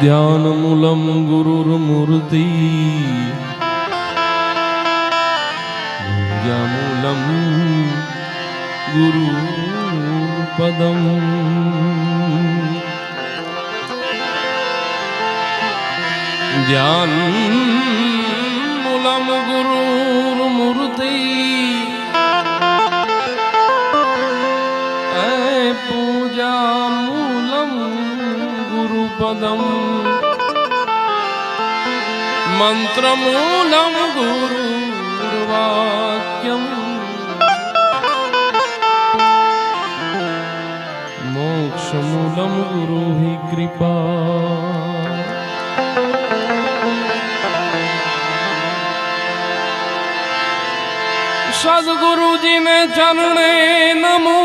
ध्यानमूलं गुरुर्मूर्ति मूलं गुरुपदम् ज्ञानमूलं गुरु मन्त्रमूलं गुरुवाक्यम् मोक्षमूलं गुरुहि कृपा सद्गुरुजी ने चरणे नमो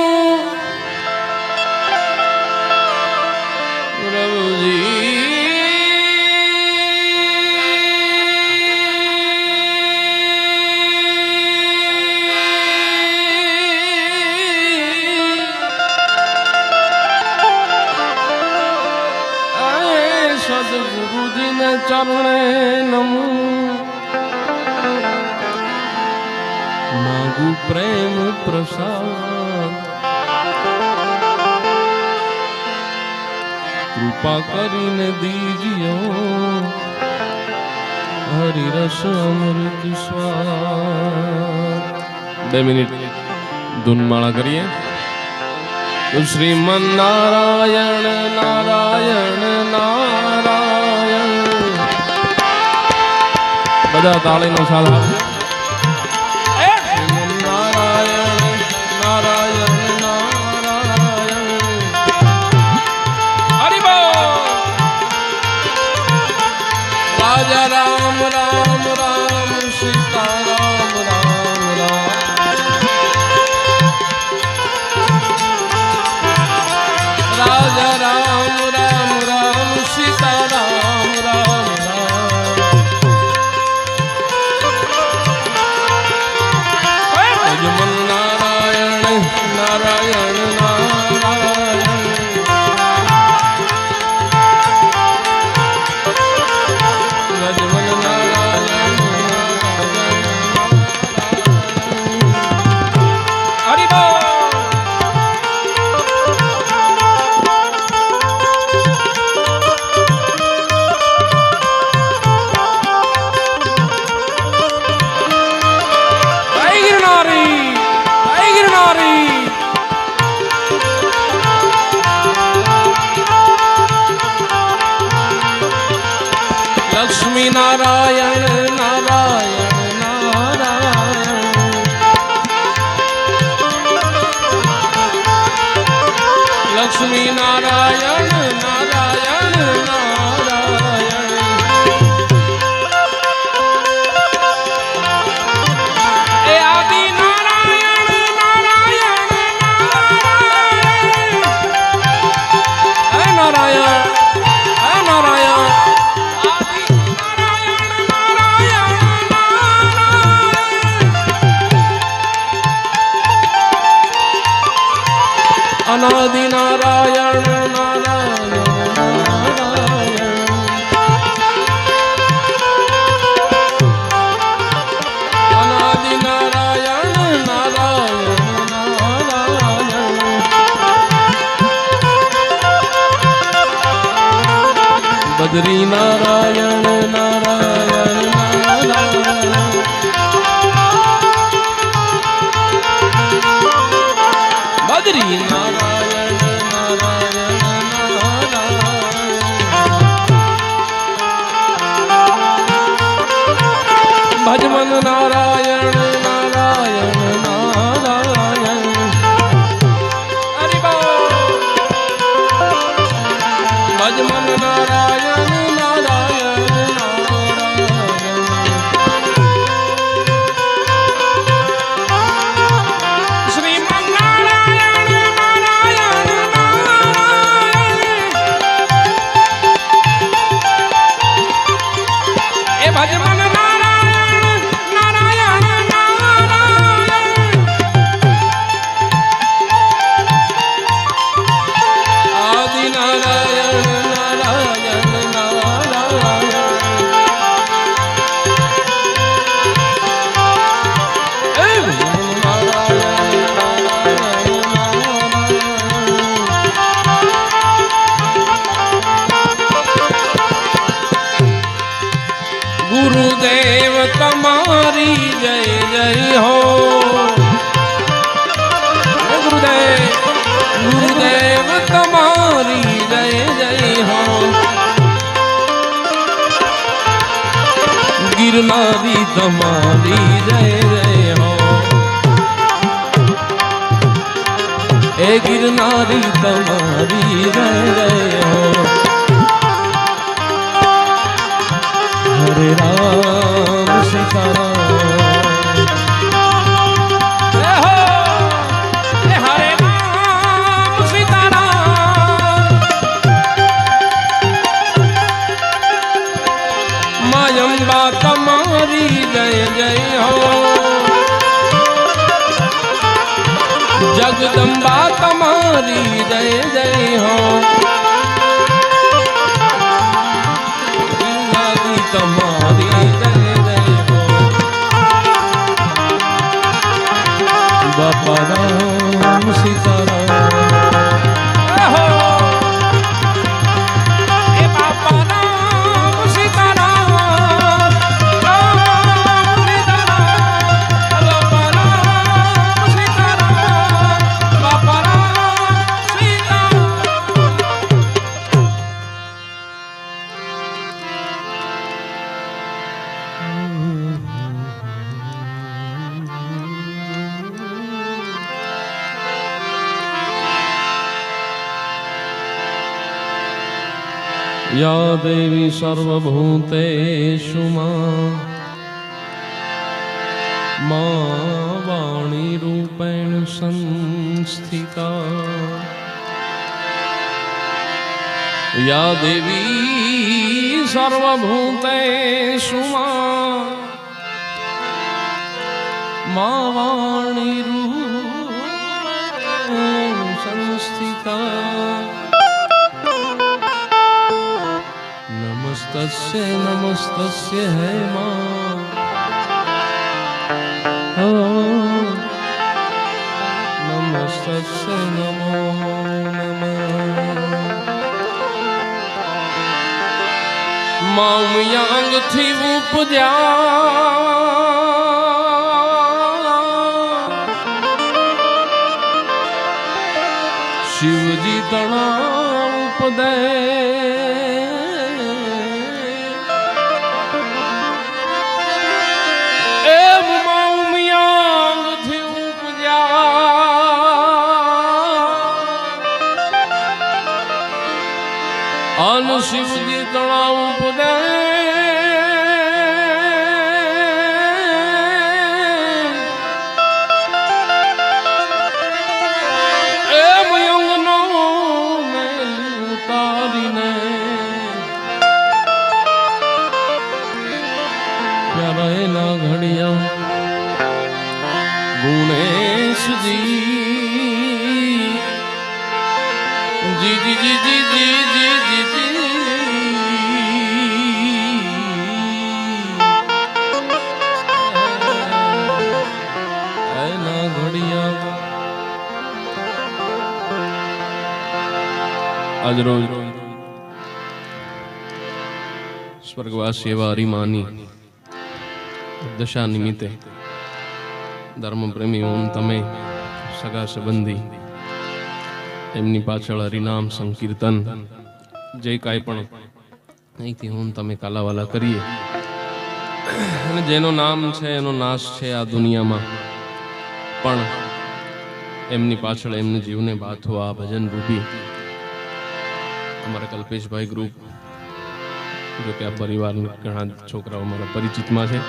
चरण नम। मांगू प्रेम प्रसाद। कृपा कर दीजियो। हरि रस अमृत स्वाद। मिनट। धुनमाला करिए। श्रीमन नारायण नारायण नारायण। 到高岭农场了。ભજવન નારા. ગિરનારી તમારી જય જય હો. એ ગિરનારી તમારી જય જય હો. હરે રામ. જગદંબા તમારી જય જય હો તમારી જય જય હો બાપા સીતારામ યા દેવી સર્વભૂતેષુ મા વાણી રૂપેણ સંસ્થિતા યા દેવી સર્વભૂતેષુ મા વાણી રૂપેણ સંસ્થિતા નમસ્તસ્ય નમસ્તસ્ય હે માં નમસ્તસ્ય નમો માંગથી ઉપદ્યા શિવજી તણા ઉપદય સ્વર્ગવાસી એવા હરિમાની દશા નિમિત્તે ધર્મપ્રેમી ઓમ તમે સગા સંબંધી. એમની પાછળ હરિનામ, સંકીર્તન, જે કાંઈ પણ અહીંથી હું તમે કાલાવાલા કરીએ. અને જેનો નામ છે, એનો નાશ છે આ દુનિયામાં. પણ એમની પાછળ એમને જીવને બાથવા ભજન રૂપી અમારા કલ્પેશભાઈ ગ્રુપ જો કે આ પરિવારના ઘણા છોકરાઓ મારા પરિચિતમાં છે.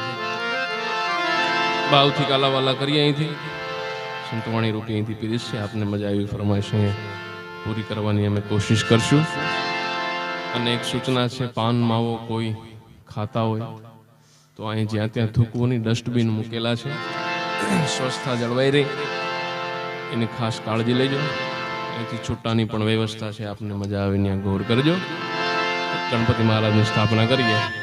બાવથી કાલાવાલા કરીએ અહીંથી. સંતવાણી રૂપી અહીંથી પીરીશ છે. આપને મજા આવી ફરમાઈશ પૂરી કરવાની અમે કોશિશ કરશું. અને એક સૂચના છે, પાન માવો કોઈ ખાતા હોય તો અહીં જ્યાં ત્યાં થૂકવું ડસ્ટબિન મૂકેલા છે. સ્વચ્છતા જળવાઈ રહી. એની ખાસ કાળજી લેજો. અહીંથી છૂટાની પણ વ્યવસ્થા છે. આપને મજા આવીને ગૌર કરજો. ગણપતિ મહારાજની સ્થાપના કરીએ.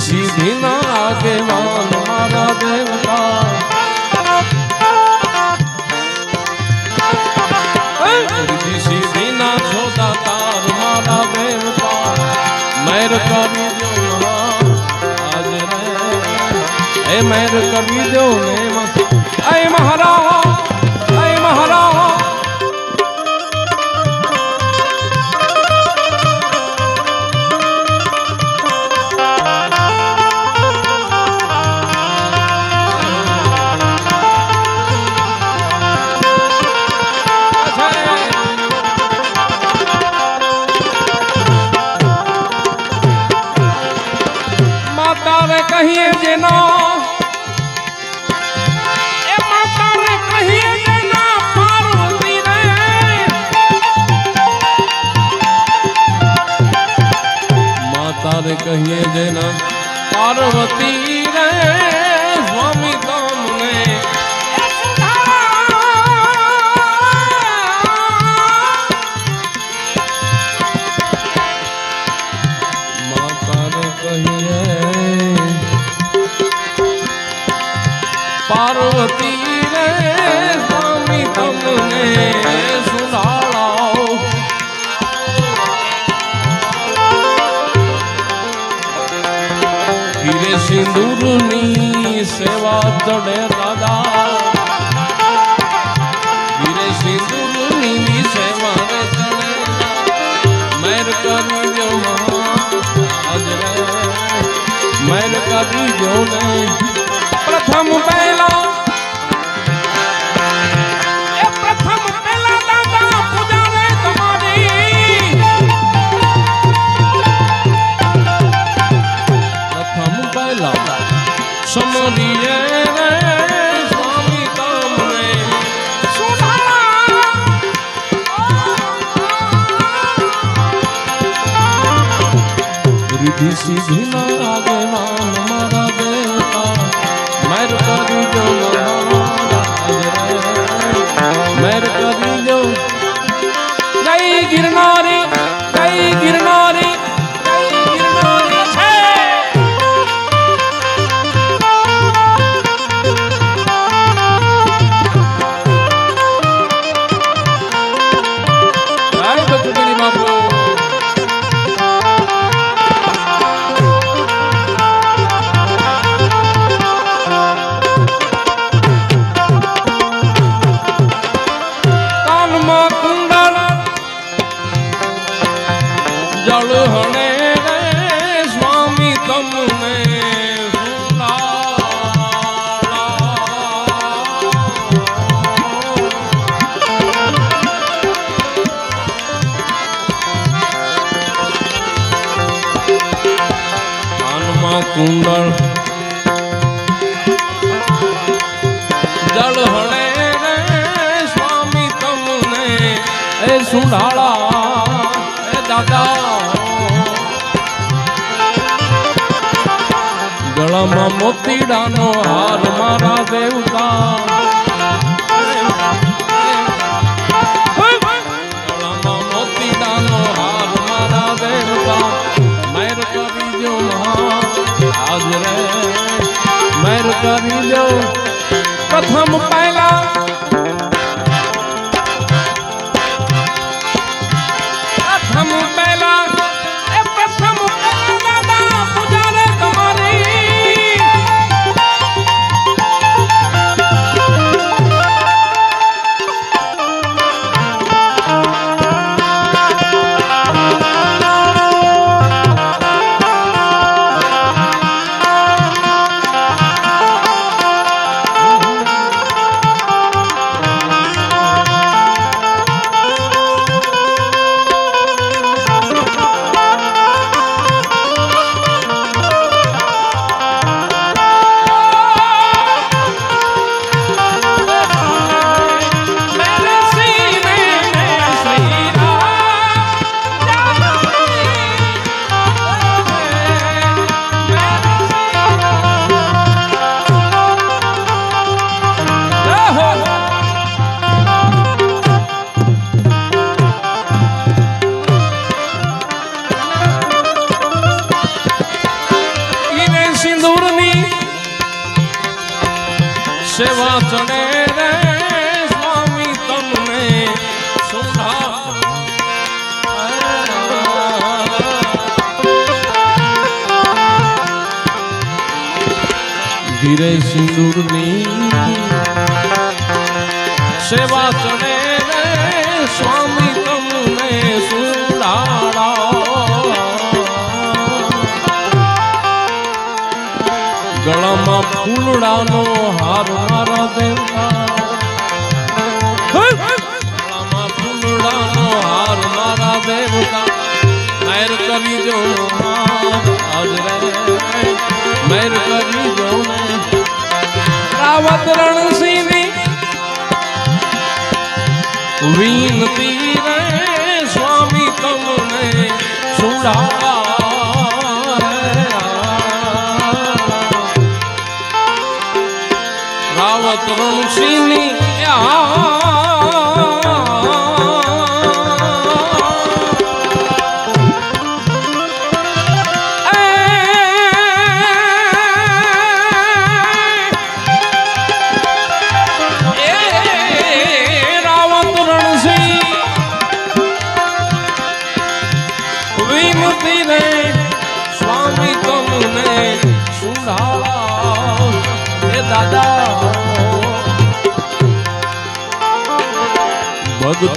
she's જડે દાદા. ધીરે સિંદુરની વિશે મારે જડે મેર કરજો મહાજરે મેર કરજો ને ઋષિ ભીમ આગના ગળામાં મોતીડાનો હાર મારા દેવતા. ગળામાં મોતીડાનો હાર મારા દેવતા. મેર કરી જો આજ રે મેર કરી જો પ્રથમ પહેલા ધીરે સિંદૂરની સેવા ચડે રે સ્વામી તમને સુડાળા ગળામાં ફૂલડાનો હાર મારા દેવતા વિનતી રે સ્વામી તમને સુડા રાવત ઋષિની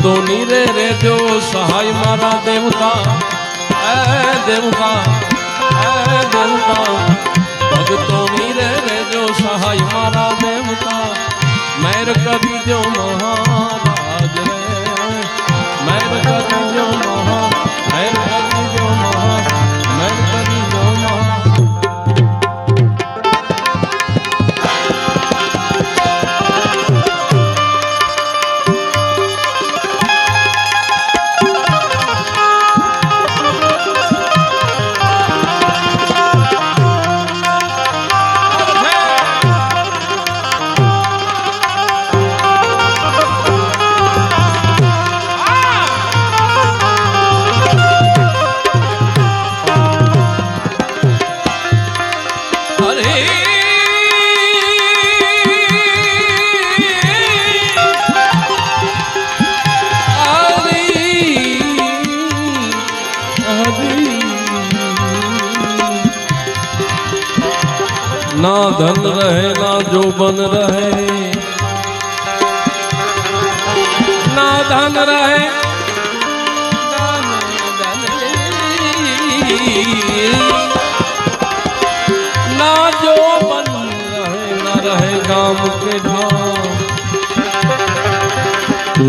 ભક્તોની રે રેજો સહાય મારા દેવતા એ દેવતા એ દેવતા ભક્તોની રે રેજો સહાય મારા દેવતા મેર કરી જો મહારાજ રે મેર કરી જો મહા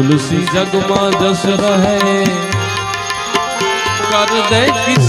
तुलसी जगमा जस रहे कर दे किसी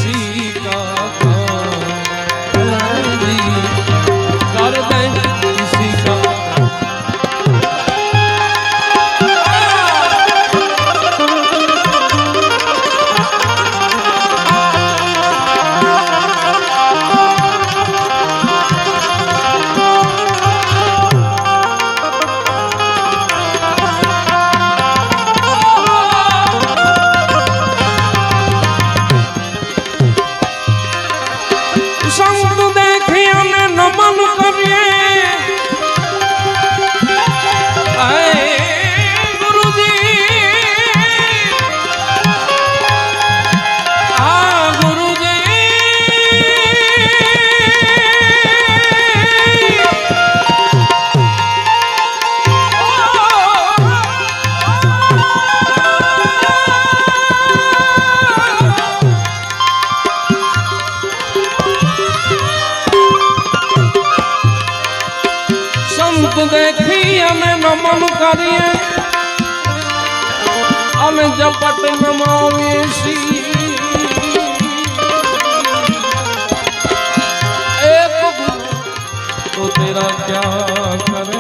કરીએ. અને જપટ નમાવીએ છીએ એક ગુના તો તેરા ક્યા કરે?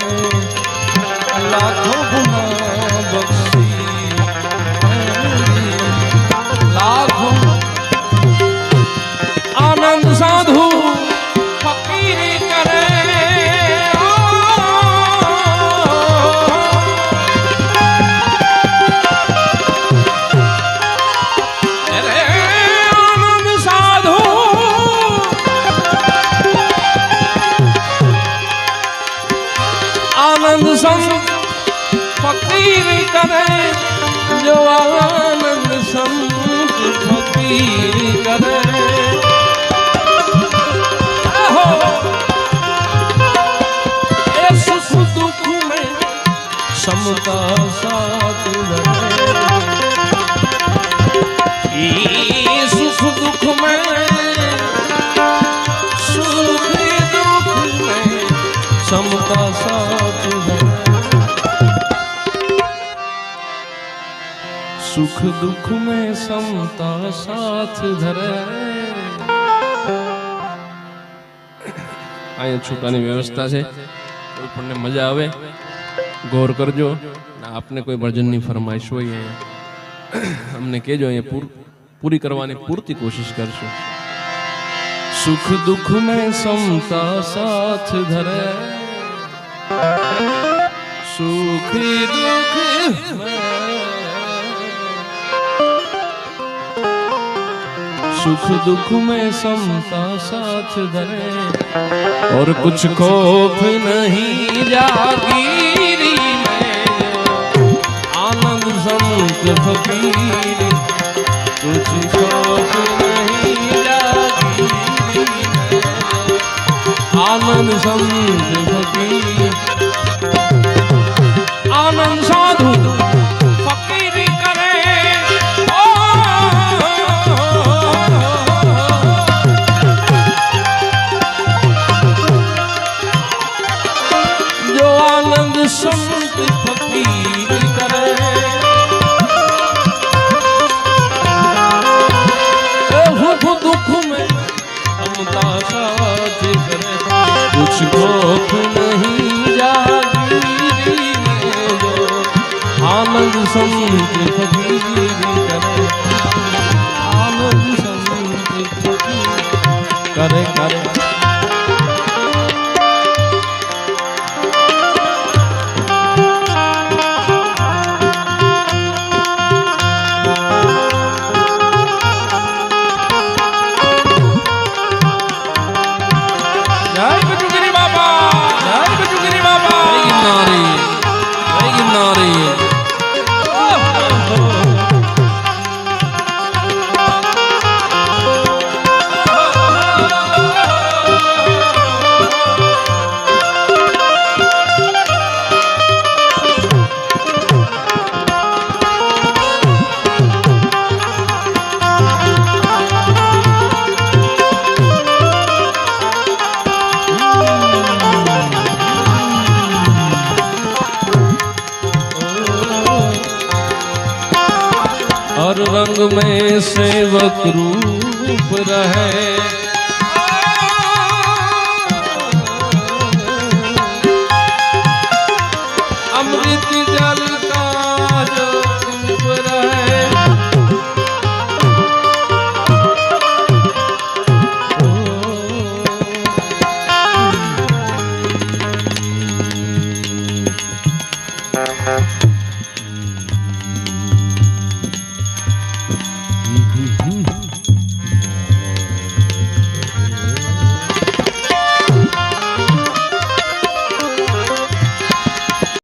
समता साथ रहे ये सुख दुख में सुख दुख में समता साथ रहे સુખ દુઃખ में સમતા સાથ ધરે અહીંયા છૂટાની વ્યવસ્થા છે કોઈ પણને મજા આવે ગૌર કરજો ને આપને કોઈ ભજનની ફરમાઈશ હોય અહીંયા અમને કહેજો અહીંયા પૂર પૂરી કરવાની પૂરતી કોશિશ કરશું સુખ દુઃખ में समता साथ धरे सुख दुख में सुख दुख में समता साथ धरे और कुछ खौफ नहीं जागीरी में સમૂત ફકીર કુછ શોક નહીં લાગી આનંદ સમૂત हर रंग में सेवक रूप रहे